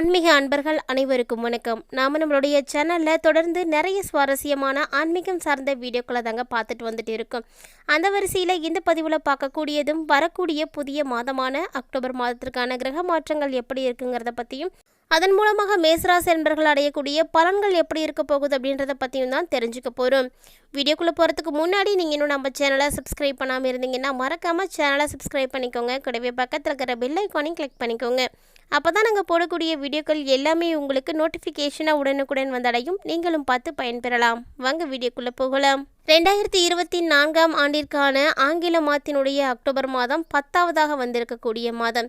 ஆன்மீக அன்பர்கள் அனைவருக்கும் வணக்கம். நாம் நம்மளுடைய சேனலில் தொடர்ந்து நிறைய சுவாரஸ்யமான ஆன்மீகம் சார்ந்த வீடியோக்களை தாங்க பார்த்துட்டு வந்துட்டு இருக்கோம். அந்த வரிசையில் இந்த பதிவில் பார்க்கக்கூடியதும் வரக்கூடிய புதிய மாதமான அக்டோபர் மாதத்திற்கான கிரக மாற்றங்கள் எப்படி இருக்குங்கிறத பற்றியும் அதன் மூலமாக மேசராசி என்பர்கள் அடையக்கூடிய பலன்கள் எப்படி இருக்க போகுது அப்படின்றத பற்றியும் தான் தெரிஞ்சுக்க போகிறோம் வீடியோக்குள்ளே போகிறதுக்கு முன்னாடி நீங்கள் இன்னும் நம்ம சேனலை சப்ஸ்கிரைப் பண்ணாமல் இருந்தீங்கன்னா மறக்காமல் சேனலை சப்ஸ்கிரைப் பண்ணிக்கோங்க. கூடவே பக்கத்தில் இருக்கிற பெல் ஐக்கானையும் கிளிக் பண்ணிக்கோங்க. அப்போ தான் நாங்கள் போடக்கூடிய வீடியோக்கள் எல்லாமே உங்களுக்கு நோட்டிஃபிகேஷனாக உடனுக்குடன் வந்தடையும். நீங்களும் பார்த்து பயன்பெறலாம். வாங்க வீடியோக்குள்ளே போகலாம். ரெண்டாயிரத்தி இருபத்தி நான்காம் ஆண்டிற்கான ஆங்கில மாதத்தினுடைய அக்டோபர் மாதம் பத்தாவதாக வந்திருக்கக்கூடிய மாதம்.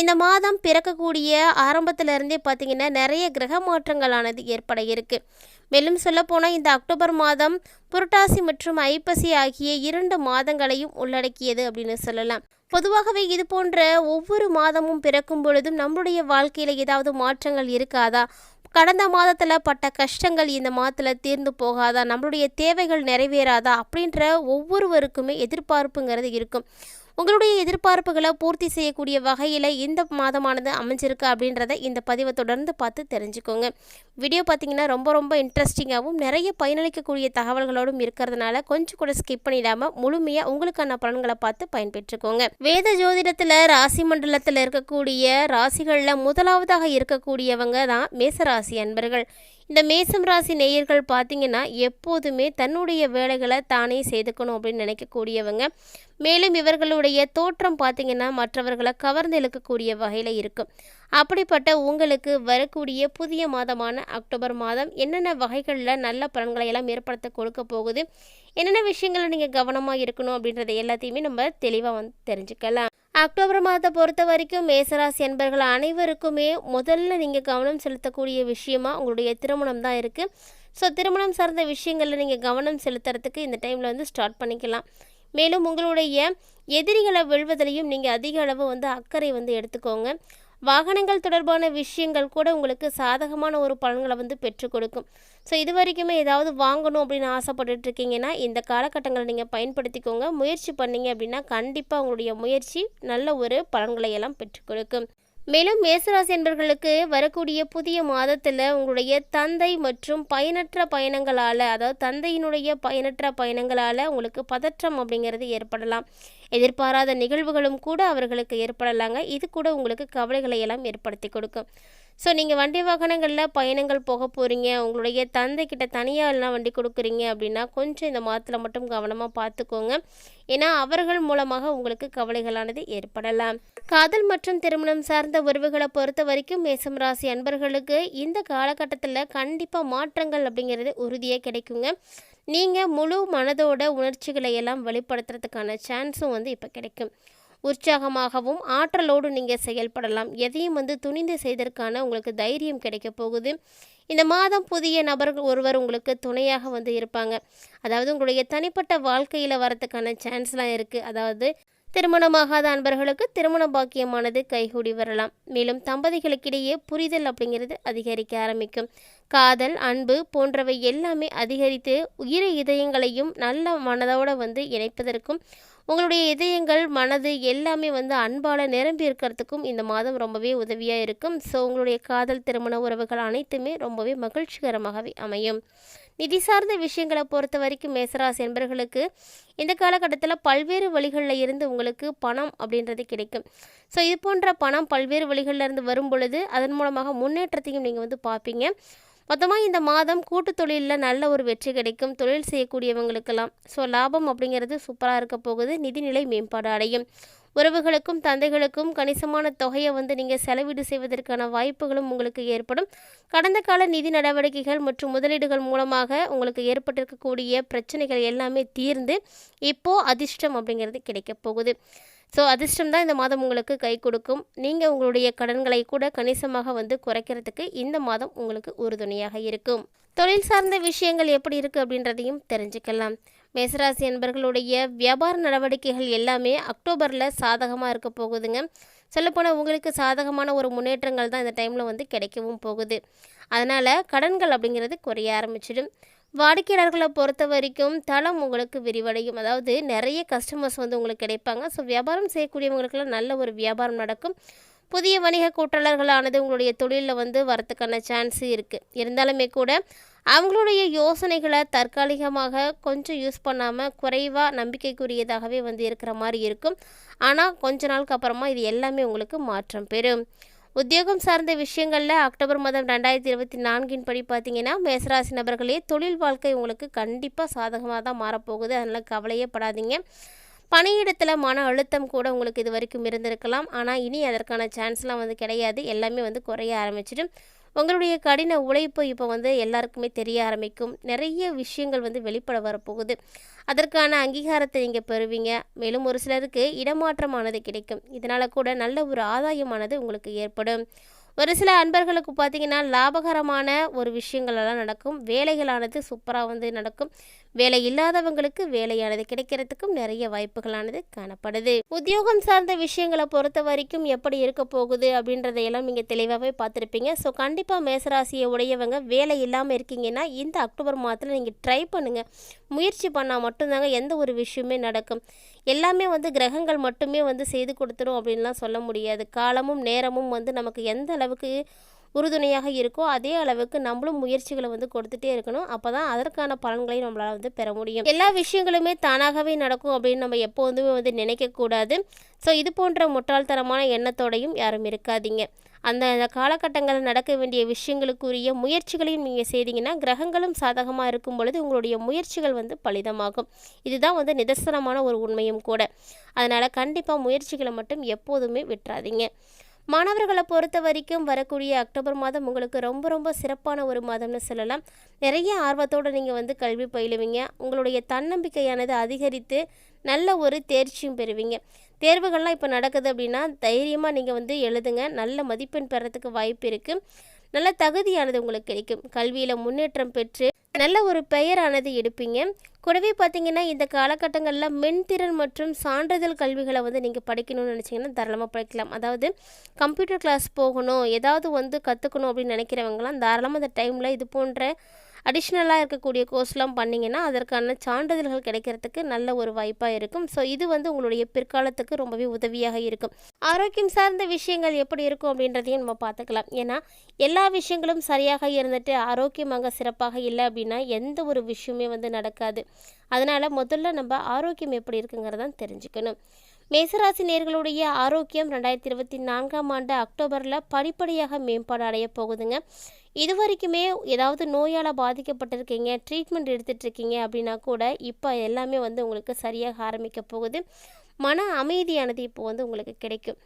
இந்த மாதம் பிறக்கக்கூடிய ஆரம்பத்திலிருந்தே பார்த்தீங்கன்னா நிறைய கிரக மாற்றங்களானது ஏற்பட இருக்குது மேலும் சொல்லப்போனால் இந்த அக்டோபர் மாதம் புரட்டாசி மற்றும் ஐப்பசி ஆகிய இரண்டு மாதங்களையும் உள்ளடக்கியது அப்படின்னு சொல்லலாம். பொதுவாகவே இது போன்ற ஒவ்வொரு மாதமும் பிறக்கும் பொழுதும் நம்மளுடைய வாழ்க்கையில் ஏதாவது மாற்றங்கள் இருக்காதா? கடந்த மாதத்தில் பட்ட கஷ்டங்கள் இந்த மாதத்தில் தீர்ந்து போகாதா? நம்மளுடைய தேவைகள் நிறைவேறாதா? அப்படின்ற ஒவ்வொருவருக்குமே எதிர்பார்ப்புங்கிறது இருக்கும். உங்களுடைய எதிர்பார்ப்புகளை பூர்த்தி செய்யக்கூடிய வகையில் இந்த மாதமானது அமைஞ்சிருக்கு அப்படின்றத இந்த பதிவை தொடர்ந்து பார்த்து தெரிஞ்சுக்கோங்க. வீடியோ பார்த்தீங்கன்னா ரொம்ப ரொம்ப இன்ட்ரெஸ்டிங்காகவும் நிறைய பயனளிக்கக்கூடிய தகவல்களோடும் இருக்கிறதுனால கொஞ்சம் கூட ஸ்கிப் பண்ணிடாமல் முழுமையாக உங்களுக்கான பலன்களை பார்த்து பயன்பெற்றுக்கோங்க. வேத ஜோதிடத்தில் ராசி மண்டலத்தில் இருக்கக்கூடிய ராசிகளில் முதலாவதாக இருக்கக்கூடியவங்க தான் மேசராசி அன்பர்கள். இந்த மேசம் ராசி நேயர்கள் பார்த்தீங்கன்னா எப்போதுமே தன்னுடைய வேலைகளை தானே செய்துக்கணும் அப்படின்னு நினைக்கக்கூடியவங்க. மேலும் இவர்களுடைய தோற்றம் பார்த்தீங்கன்னா மற்றவர்களை கவர்ந்து இழுக்கக்கூடிய வகையில் இருக்கும். அப்படிப்பட்ட உங்களுக்கு வரக்கூடிய புதிய மாதமான அக்டோபர் மாதம் என்னென்ன வகைகளில் நல்ல பலன்களை எல்லாம் ஏற்படுத்த கொடுக்க போகுது? என்னென்ன விஷயங்களை நீங்கள் கவனமாக இருக்கணும் அப்படின்றத எல்லாத்தையுமே நம்ம தெளிவாக வந்து தெரிஞ்சுக்கலாம். அக்டோபர் மாதத்தை பொறுத்த வரைக்கும் மேசராசி என்பர்கள் அனைவருக்குமே முதல்ல நீங்கள் கவனம் செலுத்தக்கூடிய விஷயமா உங்களுடைய திருமணம் தான் இருக்குது ஸோ திருமணம் சார்ந்த விஷயங்களில் நீங்கள் கவனம் செலுத்துறதுக்கு இந்த டைமில் வந்து ஸ்டார்ட் பண்ணிக்கலாம். மேலும் உங்களுடைய எதிரிகளை வெல்வதிலையும் நீங்கள் அதிக அளவு வந்து அக்கறை வந்து எடுத்துக்கோங்க. வாகனங்கள் தொடர்பான விஷயங்கள் கூட உங்களுக்கு சாதகமான ஒரு பலன்களை வந்து பெற்றுக் கொடுக்கும். ஸோ இது வரைக்குமே ஏதாவது வாங்கணும் அப்படின்னு ஆசைப்பட்டுட்டு இருக்கீங்கன்னா இந்த காலகட்டங்களை நீங்கள் பயன்படுத்திக்கோங்க. முயற்சி பண்ணீங்க அப்படின்னா கண்டிப்பாக உங்களுடைய முயற்சி நல்ல ஒரு பலன்களை எல்லாம் பெற்றுக் கொடுக்கும். மேலும் மேசராசி என்பர்களுக்கு வரக்கூடிய புதிய மாதத்தில் உங்களுடைய தந்தை மற்றும் பயனற்ற பயணங்களால் அதாவது தந்தையினுடைய பயனற்ற பயணங்களால் உங்களுக்கு பதற்றம் அப்படிங்கிறது ஏற்படலாம். எதிர்பாராத நிகழ்வுகளும் கூட அவர்களுக்கு ஏற்படலாங்க. இது கூட உங்களுக்கு கவலைகளை எல்லாம் ஏற்படுத்தி கொடுக்கும். ஸோ நீங்கள் வண்டி வாகனங்களில் பயணங்கள் போக போகிறீங்க உங்களுடைய தந்தைக்கிட்ட தனியாக எல்லாம் வண்டி கொடுக்குறீங்க அப்படின்னா கொஞ்சம் இந்த மாதத்தில் மட்டும் கவனமாக பார்த்துக்கோங்க. ஏன்னா அவர்கள் மூலமாக உங்களுக்கு கவலைகளானது ஏற்படலாம். காதல் மற்றும் திருமணம் சார்ந்த உறவுகளை பொறுத்த வரைக்கும் மேசம் ராசி அன்பர்களுக்கு இந்த காலகட்டத்தில் கண்டிப்பாக மாற்றங்கள் அப்படிங்கிறது உறுதியாக கிடைக்குங்க. நீங்கள் முழு மனதோட உணர்ச்சிகளை எல்லாம் வெளிப்படுத்துறதுக்கான சான்ஸும் வந்து இப்போ கிடைக்கும். உற்சாகமாகவும் ஆற்றலோடு நீங்கள் செயல்படலாம். எதையும் வந்து துணிந்து செய்தற்கான உங்களுக்கு தைரியம் கிடைக்க போகுது. இந்த மாதம் புதிய நபர்கள் ஒருவர் உங்களுக்கு துணையாக வந்து இருப்பாங்க. அதாவது உங்களுடைய தனிப்பட்ட வாழ்க்கையில் வரத்துக்கான சான்ஸ்லாம் இருக்குது அதாவது திருமணமாகாத அன்பர்களுக்கு திருமண பாக்கியமானது கைகூடி வரலாம். மேலும் தம்பதிகளுக்கிடையே புரிதல் அப்படிங்கிறது அதிகரிக்க ஆரம்பிக்கும். காதல் அன்பு போன்றவை எல்லாமே அதிகரித்து உயிர இதயங்களையும் நல்ல மனதோடு வந்து இணைப்பதற்கும் உங்களுடைய இதயங்கள் மனது எல்லாமே வந்து அன்பால் நிரம்பி இருக்கிறதுக்கும் இந்த மாதம் ரொம்பவே உதவியாக இருக்கும். ஸோ உங்களுடைய காதல் திருமண உறவுகள் அனைத்துமே ரொம்பவே மகிழ்ச்சிகரமாகவே அமையும். நிதி சார்ந்த விஷயங்களை பொறுத்த வரைக்கும் மேசராசி என்பர்களுக்கு இந்த காலகட்டத்தில் பல்வேறு வழிகளில் இருந்து உங்களுக்கு பணம் அப்படின்றது கிடைக்கும். ஸோ இது போன்ற பணம் பல்வேறு வழிகளில் இருந்து வரும் பொழுது அதன் மூலமாக முன்னேற்றத்தையும் நீங்கள் வந்து பார்ப்பீங்க. மொத்தமாக இந்த மாதம் கூட்டு தொழிலில் நல்ல ஒரு வெற்றி கிடைக்கும். தொழில் செய்யக்கூடியவங்களுக்கெல்லாம் ஸோ லாபம் அப்படிங்கிறது சூப்பராக இருக்க போகுது. நிதிநிலை மேம்பாடு அடையும். உறவுகளுக்கும் தந்தைகளுக்கும் கணிசமான தொகையை வந்து நீங்கள் செலவீடு செய்வதற்கான வாய்ப்புகளும் உங்களுக்கு ஏற்படும். கடந்த கால நிதி நடவடிக்கைகள் மற்றும் முதலீடுகள் மூலமாக உங்களுக்கு ஏற்பட்டிருக்கக்கூடிய பிரச்சனைகள் எல்லாமே தீர்ந்து இப்போது அதிர்ஷ்டம் அப்படிங்கிறது கிடைக்கப் போகுது. ஸோ அதிர்ஷ்டம் தான் இந்த மாதம் உங்களுக்கு கை கொடுக்கும். நீங்கள் உங்களுடைய கடன்களை கூட கணிசமாக வந்து குறைக்கிறதுக்கு இந்த மாதம் உங்களுக்கு உறுதுணையாக இருக்கும். தொழில் சார்ந்த விஷயங்கள் எப்படி இருக்குது அப்படின்றதையும் தெரிஞ்சுக்கலாம். மேசராசி என்பர்களுடைய வியாபார நடவடிக்கைகள் எல்லாமே அக்டோபரில் சாதகமாக இருக்க போகுதுங்க. சொல்லப்போனால் உங்களுக்கு சாதகமான ஒரு முன்னேற்றங்கள் தான் இந்த டைமில் வந்து கிடைக்கவும் போகுது. அதனால் கடன்கள் அப்படிங்கிறது குறைய ஆரம்பிச்சிடும். வாடிக்கையாளர்களை பொறுத்த வரைக்கும் தளம் உங்களுக்கு விரிவடையும். அதாவது நிறைய கஸ்டமர்ஸ் வந்து உங்களுக்கு கிடைப்பாங்க. ஸோ வியாபாரம் செய்யக்கூடியவங்களுக்கெல்லாம் நல்ல ஒரு வியாபாரம் நடக்கும். புதிய வணிக கூட்டாளர்களானது உங்களுடைய தொழிலில் வந்து வரத்துக்கான சான்ஸு இருக்குது இருந்தாலுமே கூட அவங்களுடைய யோசனைகளை தற்காலிகமாக கொஞ்சம் யூஸ் பண்ணாமல் குறைவாக நம்பிக்கைக்குரியதாகவே வந்து இருக்கிற மாதிரி இருக்கும். ஆனால் கொஞ்ச நாளுக்கு அப்புறமா இது எல்லாமே உங்களுக்கு மாற்றம் பெறும். உத்தியோகம் சார்ந்த விஷயங்களில் அக்டோபர் மாதம் ரெண்டாயிரத்தி இருபத்தி நான்கின் படி பார்த்தீங்கன்னா மேசராசி நபர்களே தொழில் வாழ்க்கை உங்களுக்கு கண்டிப்பாக சாதகமாக தான் மாறப்போகுது. அதனால் கவலையே படாதீங்க. பணியிடத்தில் மன அழுத்தம் கூட உங்களுக்கு இது வரைக்கும் இருந்திருக்கலாம். ஆனால் இனி அதற்கான சான்ஸ்லாம் வந்து கிடையாது. எல்லாமே வந்து குறைய ஆரம்பிச்சிடும். உங்களுடைய கடின உழைப்பு இப்போ வந்து எல்லாருக்குமே தெரிய ஆரம்பிக்கும். நிறைய விஷயங்கள் வந்து வெளிப்பட வரப்போகுது. அதற்கான அங்கீகாரத்தை நீங்கள் பெறுவீங்க. மேலும் ஒரு சிலருக்கு இடமாற்றமானது கிடைக்கும். இதனால் கூட நல்ல ஒரு ஆதாயமானது உங்களுக்கு ஏற்படும். ஒரு சில அன்பர்களுக்கு பார்த்தீங்கன்னா லாபகரமான ஒரு விஷயங்கள் எல்லாம் நடக்கும். வேலைகளானது சூப்பராக வந்து நடக்கும். வேலை இல்லாதவங்களுக்கு வேலையானது கிடைக்கிறதுக்கும் நிறைய வாய்ப்புகளானது காணப்படுது. உத்தியோகம் சார்ந்த விஷயங்களை பொறுத்த வரைக்கும் எப்படி இருக்க போகுது அப்படின்றதையெல்லாம் நீங்கள் தெளிவாகவே பார்த்துருப்பீங்க. ஸோ கண்டிப்பாக மேசராசியை உடையவங்க வேலை இல்லாமல் இருக்கீங்கன்னா இந்த அக்டோபர் மாதத்தில் நீங்கள் ட்ரை பண்ணுங்கள் முயற்சி பண்ணால் மட்டும்தாங்க எந்த ஒரு விஷயமே நடக்கும். எல்லாமே வந்து கிரகங்கள் மட்டுமே வந்து செய்து கொடுத்துரும் அப்படின்லாம் சொல்ல முடியாது. காலமும் நேரமும் வந்து நமக்கு எந்த அளவுக்கு உறுதுணையாக இருக்கோ அதே அளவுக்கு நம்மளும் முயற்சிகளை வந்து கொடுத்துட்டே இருக்கணும். அப்போ தான் அதற்கான பலன்களையும் நம்மளால் வந்து பெற முடியும். எல்லா விஷயங்களுமே தானாகவே நடக்கும் அப்படின்னு நம்ம எப்போதுமே வந்து நினைக்கக்கூடாது ஸோ இது போன்ற முட்டாள்தனமான எண்ணத்தோடையும் யாரும் இருக்காதீங்க. அந்த அந்த காலகட்டங்களில் நடக்க வேண்டிய விஷயங்களுக்குரிய முயற்சிகளையும் நீங்கள் செய்தீங்கன்னா கிரகங்களும் சாதகமாக இருக்கும் பொழுது உங்களுடைய முயற்சிகள் வந்து பலிதமாகும். இதுதான் வந்து நிதர்சனமான ஒரு உண்மையும் கூட. அதனால் கண்டிப்பாக முயற்சிகளை மட்டும் எப்போதுமே விட்டுறாதீங்க. மாணவர்களை பொறுத்த வரைக்கும் வரக்கூடிய அக்டோபர் மாதம் உங்களுக்கு ரொம்ப ரொம்ப சிறப்பான ஒரு மாதம்னு சொல்லலாம். நிறைய ஆர்வத்தோடு நீங்கள் வந்து கல்வி பயிலுவீங்க. உங்களுடைய தன்னம்பிக்கையானது அதிகரித்து நல்ல ஒரு தேர்ச்சியும் பெறுவீங்க. தேர்வுகள்லாம் இப்போ நடக்குது அப்படின்னா தைரியமாக நீங்கள் வந்து எழுதுங்க. நல்ல மதிப்பெண் பெறத்துக்கு வாய்ப்பு இருக்குது நல்ல தகுதியானது உங்களுக்கு கிடைக்கும். கல்வியில் முன்னேற்றம் பெற்று நல்ல ஒரு பெயரானது எடுப்பீங்க. கூடவே பார்த்தீங்கன்னா இந்த காலகட்டங்களில் மென்திறன் மற்றும் சான்றிதழ் கல்விகளை வந்து நீங்கள் படிக்கணும்னு நினச்சிங்கன்னா தாராளமாக படிக்கலாம். அதாவது கம்ப்யூட்டர் கிளாஸ் போகணும் ஏதாவது வந்து கற்றுக்கணும் அப்படின்னு நினைக்கிறவங்களாம் தாராளமாக அந்த டைமில் இது போன்ற அடிஷ்னலாக இருக்கக்கூடிய கோர்ஸ்லாம் பண்ணிங்கன்னா அதற்கான சான்றிதழ்கள் கிடைக்கிறதுக்கு நல்ல ஒரு வாய்ப்பாக இருக்கும். ஸோ இது வந்து உங்களுடைய பிற்காலத்துக்கு ரொம்பவே உதவியாக இருக்கும். ஆரோக்கியம் சார்ந்த விஷயங்கள் எப்படி இருக்கும் அப்படின்றதையும் நம்ம பார்த்துக்கலாம். ஏன்னா எல்லா விஷயங்களும் சரியாக இருந்துட்டு ஆரோக்கியம் அங்கே சிறப்பாக இல்லை அப்படின்னா எந்த ஒரு விஷயமே வந்து நடக்காது. அதனால் முதல்ல நம்ம ஆரோக்கியம் எப்படி இருக்குங்கிறதான் தெரிஞ்சுக்கணும். மேசராசி நேர்களுடைய ஆரோக்கியம் ரெண்டாயிரத்தி இருபத்தி நான்காம் ஆண்டு அக்டோபரில் படிப்படியாக மேம்பாடு அடைய போகுதுங்க. இது வரைக்குமே ஏதாவது நோயால் பாதிக்கப்பட்டிருக்கீங்க ட்ரீட்மெண்ட் எடுத்துகிட்டு இருக்கீங்க அப்படின்னா கூட இப்போ எல்லாமே வந்து உங்களுக்கு சரியாக ஆரம்பிக்க போகுது. மன அமைதியானது இப்போ வந்து உங்களுக்கு கிடைக்கும்.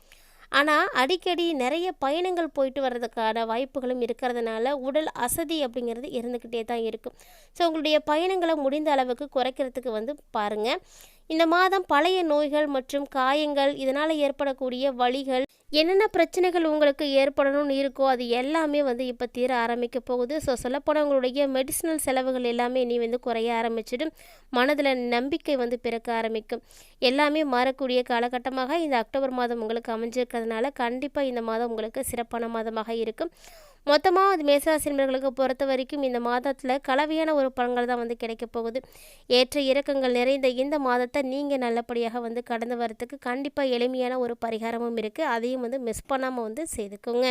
ஆனால் அடிக்கடி நிறைய பயணங்கள் போயிட்டு வர்றதுக்கான வாய்ப்புகளும் இருக்கிறதுனால உடல் அசதி அப்படிங்கிறது இருந்துக்கிட்டே தான் இருக்கும். ஸோ உங்களுடைய பயணங்களை முடிந்த அளவுக்கு குறைக்கிறதுக்கு வந்து பாருங்கள் இந்த மாதம் பழைய நோய்கள் மற்றும் காயங்கள் இதனால் ஏற்படக்கூடிய வழிகள் என்னென்ன பிரச்சனைகள் உங்களுக்கு ஏற்படணும்னு இருக்கோ அது எல்லாமே வந்து இப்போ தீர ஆரம்பிக்க போகுது. ஸோ சொல்லப்போனால் உங்களுடைய மெடிசினல் செலவுகள் எல்லாமே இனி வந்து குறைய ஆரம்பிச்சிடும். மனதில் நம்பிக்கை வந்து பிறக்க ஆரம்பிக்கும். எல்லாமே மாறக்கூடிய காலகட்டமாக இந்த அக்டோபர் மாதம் உங்களுக்கு அமைஞ்சிருக்கிறதுனால கண்டிப்பாக இந்த மாதம் உங்களுக்கு சிறப்பான மாதமாக இருக்கும். மொத்தமாக அது மேசராசினியர்களுக்கு பொறுத்த வரைக்கும் இந்த மாதத்தில் கலவையான ஒரு பலன்கள் தான் வந்து கிடைக்க போகுது. ஏற்ற இறக்கங்கள் நிறைந்த இந்த மாதத்தை நீங்கள் நல்லபடியாக வந்து கடந்து வரத்துக்கு கண்டிப்பாக எளிமையான ஒரு பரிகாரமும் இருக்குது அதையும் வந்து மிஸ் பண்ணாமல் வந்து செய்துக்கோங்க.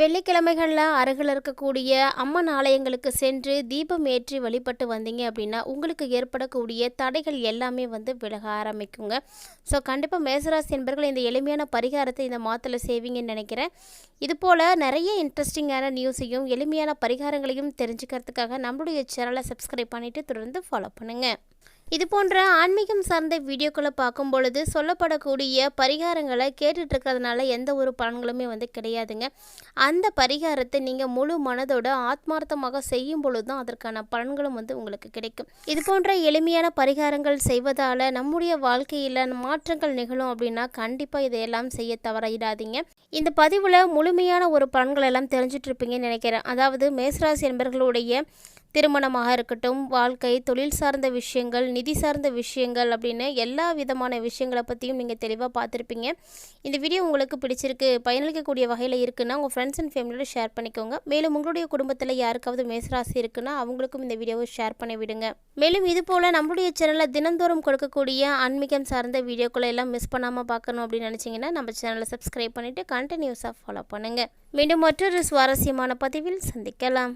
வெள்ளிக்கிழமைகளில் அருகில் இருக்கக்கூடிய அம்மன் ஆலயங்களுக்கு சென்று தீபம் ஏற்றி வழிபட்டு வந்தீங்க அப்படின்னா உங்களுக்கு ஏற்படக்கூடிய தடைகள் எல்லாமே வந்து விலக ஆரம்பிக்குங்க. ஸோ கண்டிப்பாக மேசராசி என்பர்கள் இந்த எளிமையான பரிகாரத்தை இந்த மாதத்தில் செய்வீங்கன்னு நினைக்கிறேன். இது போல் நிறைய இன்ட்ரெஸ்டிங்கான நியூஸையும் எளிமையான பரிகாரங்களையும் தெரிஞ்சுக்கிறதுக்காக நம்மளுடைய சேனலை சப்ஸ்கிரைப் பண்ணிவிட்டு தொடர்ந்து ஃபாலோ பண்ணுங்கள் இது போன்ற ஆன்மீகம் சார்ந்த வீடியோக்களை பார்க்கும் பொழுது சொல்லப்படக்கூடிய பரிகாரங்களை கேட்டுட்டு இருக்கிறதுனால எந்த ஒரு பலன்களுமே வந்து கிடையாதுங்க. அந்த பரிகாரத்தை நீங்கள் முழு மனதோட ஆத்மார்த்தமாக செய்யும் பொழுது தான் அதற்கான பலன்களும் வந்து உங்களுக்கு கிடைக்கும். இது போன்ற எளிமையான பரிகாரங்கள் செய்வதால் நம்முடைய வாழ்க்கையில் மாற்றங்கள் நிகழும் அப்படின்னா கண்டிப்பாக இதையெல்லாம் செய்ய தவறிடாதீங்க இந்த பதிவில் முழுமையான ஒரு பலன்கள் எல்லாம் தெரிஞ்சிட்டு இருப்பீங்கன்னு நினைக்கிறேன். அதாவது மேசராசி என்பர்களுடைய திருமணமாக இருக்கட்டும் வாழ்க்கை தொழில் சார்ந்த விஷயங்கள் நிதி சார்ந்த விஷயங்கள் அப்படின்னு எல்லா விதமான விஷயங்களை பற்றியும் நீங்கள் தெளிவாக பார்த்துருப்பீங்க. இந்த வீடியோ உங்களுக்கு பிடிச்சிருக்கு பயனளிக்கக்கூடிய வகையில் இருக்குன்னா உங்கள் ஃப்ரெண்ட்ஸ் அண்ட் ஃபேமிலியோட ஷேர் பண்ணிக்கோங்க. மேலும் உங்களுடைய குடும்பத்தில் யாருக்காவது மேசராசி இருக்குன்னா அவங்களுக்கும் இந்த வீடியோவை ஷேர் பண்ணி விடுங்க. மேலும் இது போல் நம்மளுடைய சேனலில் தினந்தோறும் கொடுக்கக்கூடிய ஆன்மீகம் சார்ந்த வீடியோக்களை எல்லாம் மிஸ் பண்ணாமல் பார்க்கணும் அப்படின்னு நினச்சிங்கன்னா நம்ம சேனலை சப்ஸ்கிரைப் பண்ணிவிட்டு கண்டினியூஸாக ஃபாலோ பண்ணுங்கள் மீண்டும் மற்றொரு சுவாரஸ்யமான பதிவில் சந்திக்கலாம்.